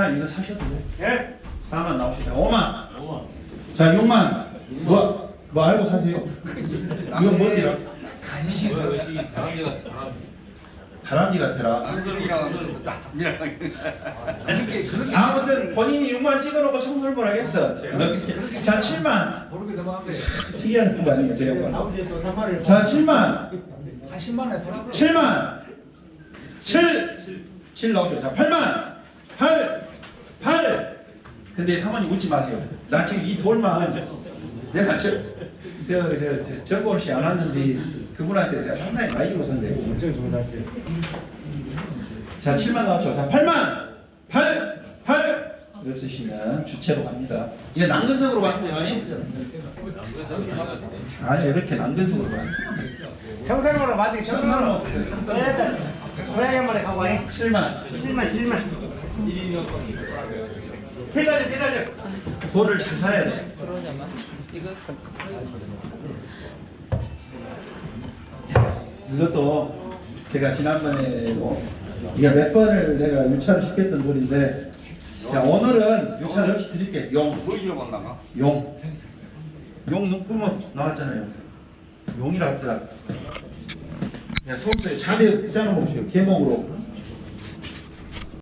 사장님 이거 사셔도 돼요. 예? 4만 나오시죠. 5만. 자, 6만. 뭐, 뭐 알고 사세요? 이거 뭐예요? 간식 의식이 다람쥐 같은 사람. 다람쥐 같아라. 그렇게 그렇게 아무튼 본인이 6만 찍어놓고 청소를 하겠어. 자, 7만. 모르게 넘어간 거예요. 특이한 거 아니에요, 제 형. 아버지 또 3만을 자, 7만. 한 10만 원에 돌아버려. 7만. 7. 7 나오죠. 자, 8만. 8. 8. 근데 사모님 웃지 마세요. 나 지금 이 돌만 내가 저, 저, 저, 저, 정보를 씨안 왔는데 그분한테 내가 상당히 많이 샀는데. 엄청 좋은 사지. 자, 7만 나왔죠. 자, 8만. 8. 8. 없으시면 주체로 갑니다. 이게 난근성으로 봤어요. 아니, 아니 이렇게 난근성으로 봤어요. 청설모로 맞지. 청설모. 고양이 한 마리 가고 와니. 7만. 7만 7만. 대단해 대단해. 돌을 잘 사야 돼. 이것도 제가 지난번에도 이게 몇 번을 내가 유찰을 시켰던 돌인데 자 오늘은 유찰 없이 드릴게요. 용, 뭐 잃어봤나가? 용, 용 눈구멍 나왔잖아요. 용이라고 합니다. 야, 서울서 자대 짜는 봅시오. 계목으로